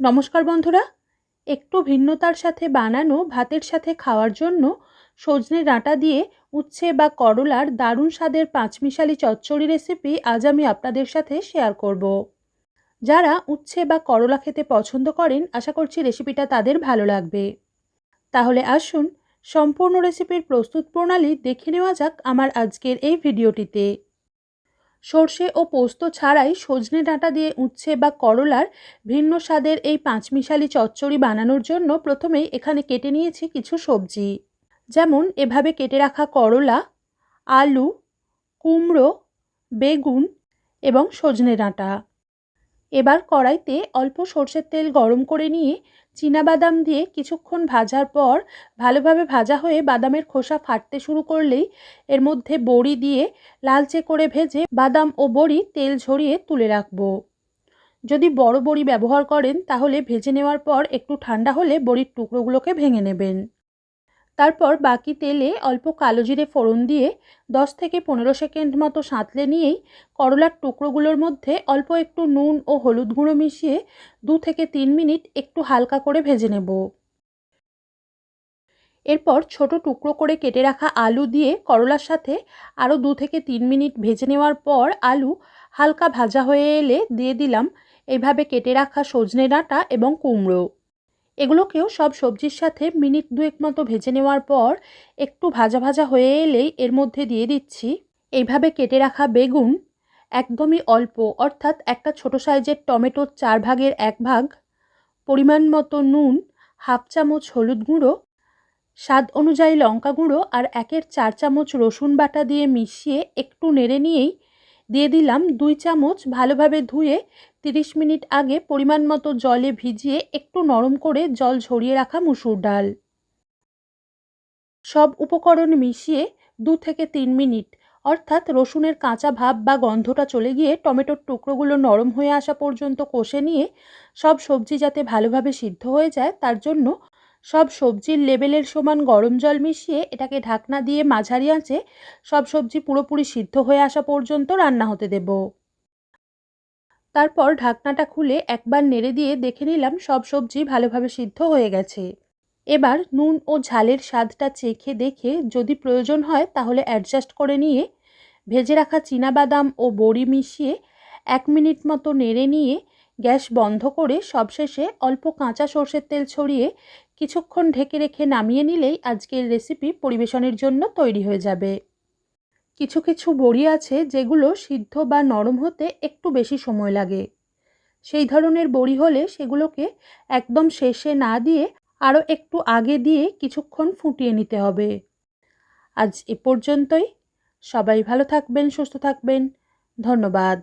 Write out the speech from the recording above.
নমস্কার বন্ধুরা। একটু ভিন্নতার সাথে বানানো ভাতের সাথে খাওয়ার জন্য সজনে ডাঁটা দিয়ে উচ্ছে বা করলার দারুণ স্বাদের পাঁচমিশালি চচ্চড়ি রেসিপি আজ আমি আপনাদের সাথে শেয়ার করব। যারা উচ্ছে বা করলা খেতে পছন্দ করেন, আশা করছি রেসিপিটা তাদের ভালো লাগবে। তাহলে আসুন, সম্পূর্ণ রেসিপির প্রস্তুত প্রণালী দেখে নেওয়া যাক আমার আজকের এই ভিডিওটিতে সর্ষে ও পোস্ত ছাড়াই সজনে ডাঁটা দিয়ে উচ্ছে বা করলার ভিন্ন স্বাদের এই পাঁচমিশালি চচ্চড়ি বানানোর জন্য প্রথমেই এখানে কেটে নিয়েছি কিছু সবজি। যেমন, এভাবে কেটে রাখা করলা, আলু, কুমড়ো, বেগুন এবং সজনে ডাঁটা। এবার কড়াইতে অল্প সর্ষের তেল গরম করে নিয়ে বাদাম দিয়ে কিছুক্ষণ ভাজার পর ভালোভাবে ভাজা হয়ে বাদামের খোসা ফাটতে শুরু করলেই এর মধ্যে বড়ি দিয়ে লালচে করে ভেজে বাদাম ও বড়ি তেল ঝরিয়ে তুলে রাখব। যদি বড় বড়ি ব্যবহার করেন, তাহলে ভেজে নেওয়ার পর একটু ঠান্ডা হলে বড়ির টুকরোগুলোকে ভেঙে নেবেন। তারপর বাকি তেলে অল্প কালো জিরে ফোড়ন দিয়ে দশ থেকে পনেরো সেকেন্ড মতো সাঁতলে নিয়েই করলার টুকরোগুলোর মধ্যে অল্প একটু নুন ও হলুদ গুঁড়ো মিশিয়ে দু থেকে তিন মিনিট একটু হালকা করে ভেজে নেব। এরপর ছোট টুকরো করে কেটে রাখা আলু দিয়ে করলার সাথে আরও দু থেকে তিন মিনিট ভেজে নেওয়ার পর আলু হালকা ভাজা হয়ে এলে দিয়ে দিলাম। এইভাবে কেটে রাখা সজনে ডাঁটা এবং কুমড়ো। এগুলোকেও সব সবজির সাথে মিনিট দুয়েক মতো ভেজে নেওয়ার পর একটু ভাজা ভাজা হয়ে এলেই এর মধ্যে দিয়ে দিচ্ছি। এইভাবে কেটে রাখা বেগুন একদমই অল্প, অর্থাৎ একটা ছোট সাইজের টমেটোর চার ভাগের এক ভাগ, পরিমাণ মতো নুন, হাফ চামচ হলুদ গুঁড়ো, স্বাদ অনুযায়ী লঙ্কা গুঁড়ো আর একের চার চামচ রসুন বাটা দিয়ে মিশিয়ে একটু নেড়ে নিয়েই দিয়ে দিলাম দুই চামচ ভালোভাবে ধুয়ে তিরিশ মিনিট আগে পরিমাণ মতো জলে ভিজিয়ে একটু নরম করে জল ঝরিয়ে রাখা মুসুর ডাল। সব উপকরণ মিশিয়ে দু থেকে তিন মিনিট, অর্থাৎ রসুনের কাঁচা ভাব বা গন্ধটা চলে গিয়ে টমেটোর টুকরোগুলো নরম হয়ে আসা পর্যন্ত কষে নিয়ে সব সবজি যাতে ভালোভাবে সিদ্ধ হয়ে যায়, তার জন্য সব সবজির লেবেলের সমান গরম জল মিশিয়ে এটাকে ঢাকনা দিয়ে মাঝারি আঁচে সব সবজি পুরোপুরি সিদ্ধ হয়ে আসা পর্যন্ত রান্না হতে দেব। তারপর ঢাকনাটা খুলে একবার নেড়ে দিয়ে দেখে নিলাম সব সবজি ভালোভাবে সিদ্ধ হয়ে গেছে। এবার নুন ও ঝালের স্বাদটা চেখে দেখে যদি প্রয়োজন হয় তাহলে অ্যাডজাস্ট করে নিয়ে ভেজে রাখা বাদাম ও বড়ি মিশিয়ে এক মিনিট মতো নেড়ে নিয়ে গ্যাস বন্ধ করে সবশেষে অল্প কাঁচা সর্ষের তেল ছড়িয়ে কিছুক্ষণ ঢেকে রেখে নামিয়ে নিলেই আজকের রেসিপি পরিবেশনের জন্য তৈরি হয়ে যাবে। কিছু কিছু বড়ি আছে যেগুলো সিদ্ধ বা নরম হতে একটু বেশি সময় লাগে। সেই ধরনের বড়ি হলে সেগুলোকে একদম শেষে না দিয়ে আরও একটু আগে দিয়ে কিছুক্ষণ ফুটিয়ে নিতে হবে। আজ এ পর্যন্তই। সবাই ভালো থাকবেন, সুস্থ থাকবেন। ধন্যবাদ।